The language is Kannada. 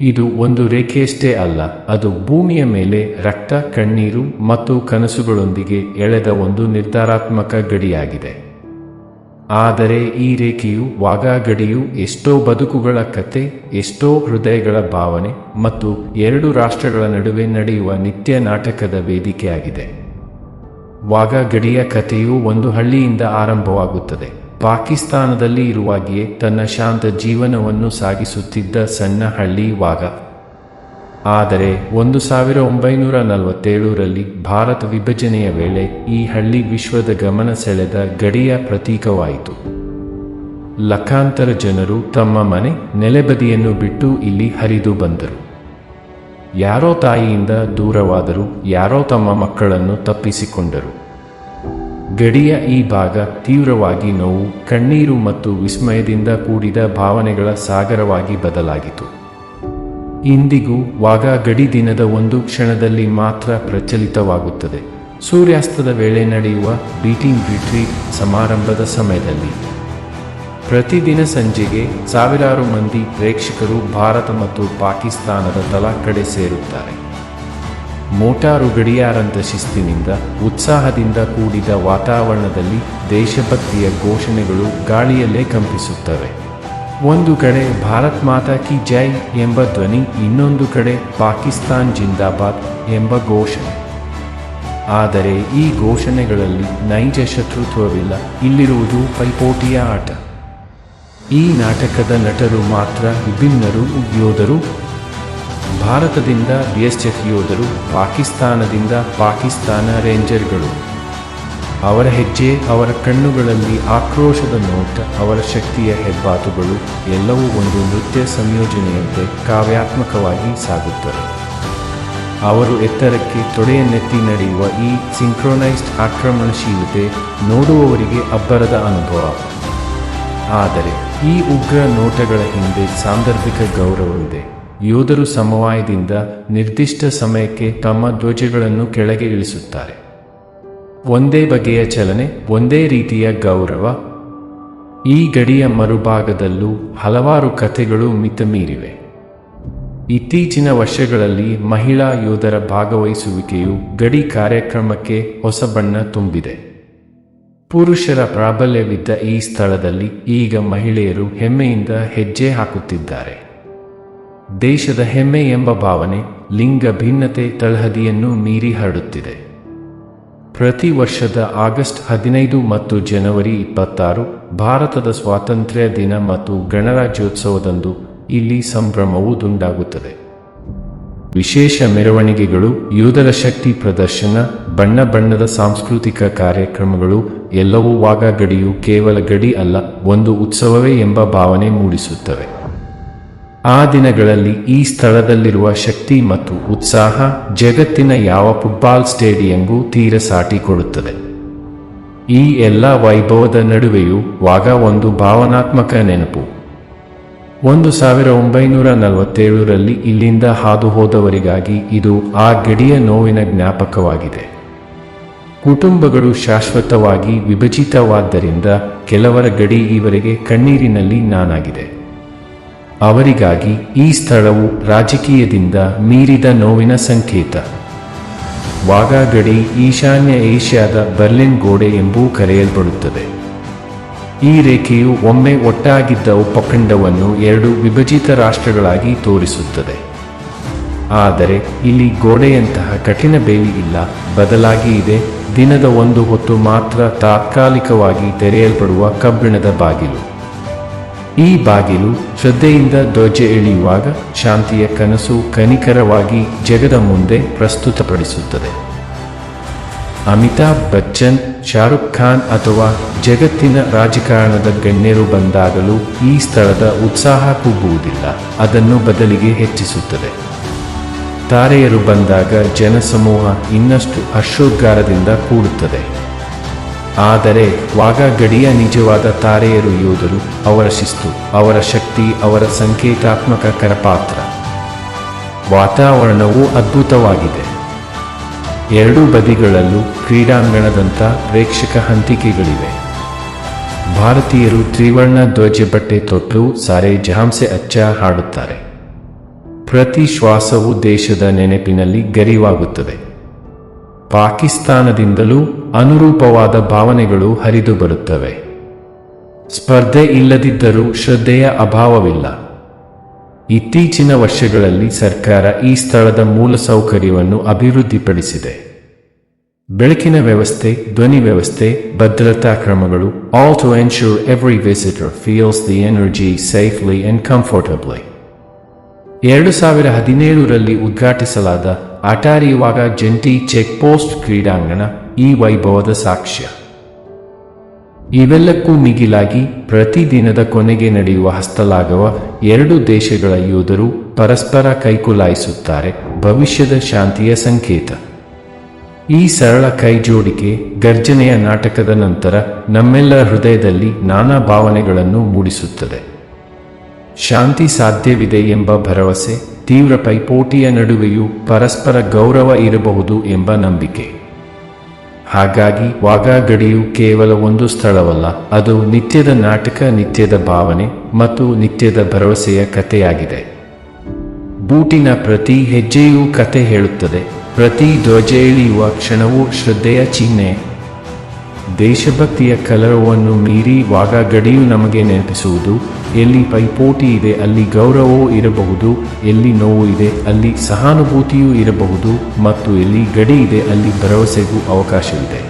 ಇದು ಒಂದು ರೇಖೆಯಷ್ಟೇ ಅಲ್ಲ, ಅದು ಭೂಮಿಯ ಮೇಲೆ ರಕ್ತ, ಕಣ್ಣೀರು ಮತ್ತು ಕನಸುಗಳೊಂದಿಗೆ ಎಳೆದ ಒಂದು ನಿರ್ಧಾರಾತ್ಮಕ ಗಡಿಯಾಗಿದೆ. ಆದರೆ ಈ ರೇಖೆಯು ವಾಗಾ ಗಡಿಯು ಎಷ್ಟೋ ಬದುಕುಗಳ ಕತೆ ಎಷ್ಟೋ ಹೃದಯಗಳ ಭಾವನೆ ಮತ್ತು ಎರಡು ರಾಷ್ಟ್ರಗಳ ನಡುವೆ ನಡೆಯುವ ನಿತ್ಯ ನಾಟಕದ ವೇದಿಕೆಯಾಗಿದೆ. ವಾಗಾ ಗಡಿಯ ಕಥೆಯು ಒಂದು ಹಳ್ಳಿಯಿಂದ ಆರಂಭವಾಗುತ್ತದೆ. ಪಾಕಿಸ್ತಾನದಲ್ಲಿ ಇರುವಾಗಿಯೇ ತನ್ನ ಶಾಂತ ಜೀವನವನ್ನು ಸಾಗಿಸುತ್ತಿದ್ದ ಸಣ್ಣ ಹಳ್ಳಿ ವಾಗ ಆದರೆ ಒಂದು ಸಾವಿರ ಒಂಬೈನೂರ ನಲವತ್ತೇಳರಲ್ಲಿ ಭಾರತ ವಿಭಜನೆಯ ವೇಳೆ ಈ ಹಳ್ಳಿ ವಿಶ್ವದ ಗಮನ ಸೆಳೆದ ಗಡಿಯ ಪ್ರತೀಕವಾಯಿತು. ಲಕ್ಷಾಂತರ ಜನರು ತಮ್ಮ ಮನೆ, ನೆಲೆಬದಿಯನ್ನು ಬಿಟ್ಟು ಇಲ್ಲಿ ಹರಿದು ಬಂದರು. ಯಾರೋ ತಾಯಿಯಿಂದ ದೂರವಾದರು ಯಾರೋ ತಮ್ಮ ಮಕ್ಕಳನ್ನು ತಪ್ಪಿಸಿಕೊಂಡರು. ಗಡಿಯ ಈ ಭಾಗ ತೀವ್ರವಾಗಿ ನೋವು, ಕಣ್ಣೀರು ಮತ್ತು ವಿಸ್ಮಯದಿಂದ ಕೂಡಿದ ಭಾವನೆಗಳ ಸಾಗರವಾಗಿ ಬದಲಾಗಿತು. ಇಂದಿಗೂ ವಾಗ ಗಡಿ ದಿನದ ಒಂದು ಕ್ಷಣದಲ್ಲಿ ಮಾತ್ರ ಪ್ರಚಲಿತವಾಗುತ್ತದೆ. ಸೂರ್ಯಾಸ್ತದ ವೇಳೆ ನಡೆಯುವ ಬೀಟಿಂಗ್ ಬಿಟ್ರಿ ಸಮಾರಂಭದ ಸಮಯದಲ್ಲಿ. ಪ್ರತಿದಿನ ಸಂಜೆಗೆ ಸಾವಿರಾರು ಮಂದಿ ಪ್ರೇಕ್ಷಕರು ಭಾರತ ಮತ್ತು ಪಾಕಿಸ್ತಾನದ ತಲಾ ಕಡೆ ಸೇರುತ್ತಾರೆ. ಮೋಟಾರು ಗಡಿಯಾರದ ಶಿಸ್ತಿನಿಂದ, ಉತ್ಸಾಹದಿಂದ ಕೂಡಿದ ವಾತಾವರಣದಲ್ಲಿ ದೇಶಭಕ್ತಿಯ ಘೋಷಣೆಗಳು ಗಾಳಿಯಲ್ಲೇ ಕಂಪಿಸುತ್ತವೆ. ಒಂದು ಕಡೆ ಭಾರತ್ ಮಾತಾ ಕಿ ಜೈ ಎಂಬ ಧ್ವನಿ, ಇನ್ನೊಂದು ಕಡೆ ಪಾಕಿಸ್ತಾನ್ ಜಿಂದಾಬಾದ್ ಎಂಬ ಘೋಷಣೆ. ಆದರೆ ಈ ಘೋಷಣೆಗಳಲ್ಲಿ ನೈಜ ಶತ್ರುತ್ವವಿಲ್ಲ, ಇಲ್ಲಿರುವುದು ಪೈಪೋಟಿಯ ಆಟ. ಈ ನಾಟಕದ ನಟರು ಮಾತ್ರ ವಿಭಿನ್ನರು, ಯೋಧರು ಭಾರತದಿಂದ ಬಿಎಸ್ಎಫ್ ಯೋಧರು, ಪಾಕಿಸ್ತಾನದಿಂದ ಪಾಕಿಸ್ತಾನ ರೇಂಜರ್ಗಳು. ಅವರ ಹೆಜ್ಜೆ, ಅವರ ಕಣ್ಣುಗಳಲ್ಲಿ ಆಕ್ರೋಶದ ನೋಟ, ಅವರ ಶಕ್ತಿಯ ಹೆಬ್ಬಾತುಗಳು ಎಲ್ಲವೂ ಒಂದು ನೃತ್ಯ ಸಂಯೋಜನೆಯಂತೆ ಕಾವ್ಯಾತ್ಮಕವಾಗಿ ಸಾಗುತ್ತವೆ. ಅವರು ಎತ್ತರಕ್ಕೆ ತೊಡೆಯನ್ನೆತ್ತಿ ನಡೆಯುವ ಈ ಸಿಂಕ್ರೊನೈಸ್ಡ್ ಆಕ್ರಮಣಶೀಲತೆ ನೋಡುವವರಿಗೆ ಅಬ್ಬರದ ಅನುಭವ. ಆದರೆ ಈ ಉಗ್ರ ನೋಟಗಳ ಹಿಂದೆ ಸಾಂದರ್ಭಿಕ ಗೌರವವಿದೆ. ಯೋಧರು ಸಮವಾಯದಿಂದ ನಿರ್ದಿಷ್ಟ ಸಮಯಕ್ಕೆ ತಮ್ಮ ಧ್ವಜಗಳನ್ನು ಕೆಳಗೆ ಇಳಿಸುತ್ತಾರೆ. ಒಂದೇ ಬಗೆಯ ಚಲನೆ, ಒಂದೇ ರೀತಿಯ ಗೌರವ. ಈ ಗಡಿಯ ಮರುಭಾಗದಲ್ಲೂ ಹಲವಾರು ಕಥೆಗಳು ಮಿತಮೀರಿವೆ. ಇತ್ತೀಚಿನ ವರ್ಷಗಳಲ್ಲಿ ಮಹಿಳಾ ಯೋಧರ ಭಾಗವಹಿಸುವಿಕೆಯು ಗಡಿ ಕಾರ್ಯಕ್ರಮಕ್ಕೆ ಹೊಸ ಬಣ್ಣ ತುಂಬಿದೆ. ಪುರುಷರ ಪ್ರಾಬಲ್ಯವಿದ್ದ ಈ ಸ್ಥಳದಲ್ಲಿ ಈಗ ಮಹಿಳೆಯರು ಹೆಮ್ಮೆಯಿಂದ ಹೆಜ್ಜೆ ಹಾಕುತ್ತಿದ್ದಾರೆ. ದೇಶದ ಹೆಮ್ಮೆ ಎಂಬ ಭಾವನೆ ಲಿಂಗ ಭಿನ್ನತೆ ತಳಹದಿಯನ್ನು ಮೀರಿ ಹರಡುತ್ತಿದೆ. ಪ್ರತಿ ವರ್ಷದ ಆಗಸ್ಟ್ ಹದಿನೈದು ಮತ್ತು ಜನವರಿ ಇಪ್ಪತ್ತಾರು ಭಾರತದ ಸ್ವಾತಂತ್ರ್ಯ ದಿನ ಮತ್ತು ಗಣರಾಜ್ಯೋತ್ಸವದಂದು ಇಲ್ಲಿ ಸಂಭ್ರಮವು ದುಂಡಾಗುತ್ತದೆ. ವಿಶೇಷ ಮೆರವಣಿಗೆಗಳು, ಯೋಧರ ಶಕ್ತಿ ಪ್ರದರ್ಶನ, ಬಣ್ಣ ಬಣ್ಣದ ಸಾಂಸ್ಕೃತಿಕ ಕಾರ್ಯಕ್ರಮಗಳು ಎಲ್ಲವೂ ವಾಗ ಗಡಿಯು ಕೇವಲ ಗಡಿ ಅಲ್ಲ, ಒಂದು ಉತ್ಸವವೇ ಎಂಬ ಭಾವನೆ ಮೂಡಿಸುತ್ತವೆ. ಆ ದಿನಗಳಲ್ಲಿ ಈ ಸ್ಥಳದಲ್ಲಿರುವ ಶಕ್ತಿ ಮತ್ತು ಉತ್ಸಾಹ ಜಗತ್ತಿನ ಯಾವ ಫುಟ್ಬಾಲ್ ಸ್ಟೇಡಿಯಂಗೂ ತೀರ ಸಾಟಿ ಕೊಡುತ್ತದೆ ಈ ಎಲ್ಲ ವೈಭವದ ನಡುವೆಯೂ ವಾಗ ಒಂದು ಭಾವನಾತ್ಮಕ ನೆನಪು. ಒಂದು ಸಾವಿರ ಒಂಬೈನೂರ ನಲವತ್ತೇಳರಲ್ಲಿ ಇಲ್ಲಿಂದ ಹಾದು ಹೋದವರಿಗಾಗಿ ಇದು ಆ ಗಡಿಯ ನೋವಿನ ಜ್ಞಾಪಕವಾಗಿದೆ. ಕುಟುಂಬಗಳು ಶಾಶ್ವತವಾಗಿ ವಿಭಜಿತವಾದ್ದರಿಂದ ಕೆಲವರ ಗಡಿ ಈವರೆಗೆ ಕಣ್ಣೀರಿನಲ್ಲಿ ನಾನಾಗಿದೆ. ಅವರಿಗಾಗಿ ಈ ಸ್ಥಳವು ರಾಜಕೀಯದಿಂದ ಮೀರಿದ ನೋವಿನ ಸಂಕೇತ. ವಾಗಾ ಗಡಿ ಈಶಾನ್ಯ ಏಷ್ಯಾದ ಬರ್ಲಿನ್ ಗೋಡೆ ಎಂಬೂ ಕರೆಯಲ್ಪಡುತ್ತದೆ. ಈ ರೇಖೆಯು ಒಮ್ಮೆ ಒಟ್ಟಾಗಿದ್ದ ಉಪಖಂಡವನ್ನು ಎರಡು ವಿಭಜಿತ ರಾಷ್ಟ್ರಗಳಾಗಿ ತೋರಿಸುತ್ತದೆ. ಆದರೆ ಇಲ್ಲಿ ಗೋಡೆಯಂತಹ ಕಠಿಣ ಬೇಲಿ ಇಲ್ಲ, ಬದಲಾಗಿ ಇದೆ, ದಿನದ ಒಂದು ಹೊತ್ತು ಮಾತ್ರ ತಾತ್ಕಾಲಿಕವಾಗಿ ತೆರೆಯಲ್ಪಡುವ ಕಬ್ಬಿಣದ ಬಾಗಿಲು. ಈ ಬಾಗಿಲು ಶ್ರದ್ಧೆಯಿಂದ ಧ್ವಜ ಎಳೆಯುವಾಗ ಶಾಂತಿಯ ಕನಸು ಕನಿಕರವಾಗಿ ಜಗದ ಮುಂದೆ ಪ್ರಸ್ತುತಪಡಿಸುತ್ತದೆ. ಅಮಿತಾಬ್ ಬಚ್ಚನ್, ಶಾರುಖ್ ಖಾನ್ ಅಥವಾ ಜಗತ್ತಿನ ರಾಜಕಾರಣದ ಗಣ್ಯರು ಬಂದಾಗಲೂ ಈ ಸ್ಥಳದ ಉತ್ಸಾಹ ಕುಗ್ಗುವುದಿಲ್ಲ. ಅದನ್ನು ಬದಲಿಗೆ ಹೆಚ್ಚಿಸುತ್ತದೆ. ತಾರೆಯರು ಬಂದಾಗ ಜನಸಮೂಹ ಇನ್ನಷ್ಟು ಹರ್ಷೋದ್ಗಾರದಿಂದ ಕೂಡುತ್ತದೆ. ಆದರೆ ವಾಗ ಗಡಿಯ ನಿಜವಾದ ತಾರೆಯರು ಯೋಧರು ಅವರ ಶಿಸ್ತು, ಅವರ ಶಕ್ತಿ, ಅವರ ಸಂಕೇತಾತ್ಮಕ ಕರಪಾತ್ರ. ವಾತಾವರಣವು ಅದ್ಭುತವಾಗಿದೆ. ಎರಡೂ ಬದಿಗಳಲ್ಲೂ ಕ್ರೀಡಾಂಗಣದಂಥ ಪ್ರೇಕ್ಷಕ ಹಂತಿಕೆಗಳಿವೆ. ಭಾರತೀಯರು ತ್ರಿವರ್ಣ ಧ್ವಜ ಬಟ್ಟೆ ತೊಟ್ಟು ಸಾರೆ ಜಹಾಂಸೆ ಅಚ್ಚ ಹಾಡುತ್ತಾರೆ. ಪ್ರತಿ ಶ್ವಾಸವು ದೇಶದ ನೆನಪಿನಲ್ಲಿ ಗರಿವಾಗುತ್ತದೆ. ಪಾಕಿಸ್ತಾನದಿಂದಲೂ ಅನುರೂಪವಾದ ಭಾವನೆಗಳು ಹರಿದು ಬರುತ್ತವೆ. ಸ್ಪರ್ಧೆ ಇಲ್ಲದಿದ್ದರೂ ಶ್ರದ್ಧೆಯ ಅಭಾವವಿಲ್ಲ. ಇತ್ತೀಚಿನ ವರ್ಷಗಳಲ್ಲಿ ಸರ್ಕಾರ ಈ ಸ್ಥಳದ ಮೂಲಸೌಕರ್ಯವನ್ನು ಅಭಿವೃದ್ಧಿಪಡಿಸಿದೆ. ಬೆಳಕಿನ ವ್ಯವಸ್ಥೆ, ಧ್ವನಿ ವ್ಯವಸ್ಥೆ, ಭದ್ರತಾ ಕ್ರಮಗಳು all to ensure every visitor feels the energy safely and comfortably ಎರಡು ಸಾವಿರ ಹದಿನೇಳರಲ್ಲಿ ಉದ್ಘಾಟಿಸಲಾದ ಅಟಾರಿಯುವಾಗ ಜಂಟಿ ಚೆಕ್ ಪೋಸ್ಟ್ ಕ್ರೀಡಾಂಗಣ ಈ ವೈಭವದ ಸಾಕ್ಷ್ಯ. ಇವೆಲ್ಲಕ್ಕೂ ಮಿಗಿಲಾಗಿ ಪ್ರತಿದಿನದ ಕೊನೆಗೆ ನಡೆಯುವ ಹಸ್ತಲಾಗವ ಎರಡು ದೇಶಗಳ ಯೋಧರು ಪರಸ್ಪರ ಕೈಕುಲಾಯಿಸುತ್ತಾರೆ ಭವಿಷ್ಯದ ಶಾಂತಿಯ ಸಂಕೇತ. ಈ ಸರಳ ಕೈಜೋಡಿಕೆ ಗರ್ಜನೆಯ ನಾಟಕದ ನಂತರ ನಮ್ಮೆಲ್ಲರ ಹೃದಯದಲ್ಲಿ ನಾನಾ ಭಾವನೆಗಳನ್ನು ಮೂಡಿಸುತ್ತದೆ. ಶಾಂತಿ ಸಾಧ್ಯವಿದೆ ಎಂಬ ಭರವಸೆ ತೀವ್ರ ಪೈಪೋಟಿಯ ನಡುವೆಯೂ ಪರಸ್ಪರ ಗೌರವ ಇರಬಹುದು ಎಂಬ ನಂಬಿಕೆ. ಹಾಗಾಗಿ ವಾಘಾ ಗಡಿಯು ಕೇವಲ ಒಂದು ಸ್ಥಳವಲ್ಲ, ಅದು ನಿತ್ಯದ ನಾಟಕ, ನಿತ್ಯದ ಭಾವನೆ ಮತ್ತು ನಿತ್ಯದ ಭರವಸೆಯ ಕಥೆಯಾಗಿದೆ. ಬೂಟಿನ ಪ್ರತಿ ಹೆಜ್ಜೆಯೂ ಕತೆ ಹೇಳುತ್ತದೆ, ಪ್ರತಿ ಧ್ವಜ ಇಳಿಯುವ ಕ್ಷಣವೂ ಶ್ರದ್ಧೆಯ ಚಿಹ್ನೆ. ದೇಶಭಕ್ತಿಯ ಕಲರವನ್ನು ಮೀರಿ ವಾಗ ಗಡಿಯು ನಮಗೆ ನೆನಪಿಸುವುದು, ಎಲ್ಲಿ ಪೈಪೋಟಿ ಇದೆ ಅಲ್ಲಿ ಗೌರವವೂ ಇರಬಹುದು, ಎಲ್ಲಿ ನೋವು ಇದೆ ಅಲ್ಲಿ ಸಹಾನುಭೂತಿಯೂ ಇರಬಹುದು, ಮತ್ತು ಎಲ್ಲಿ ಗಡಿ ಇದೆ ಅಲ್ಲಿ ಭರವಸೆಗೂ ಅವಕಾಶವಿದೆ.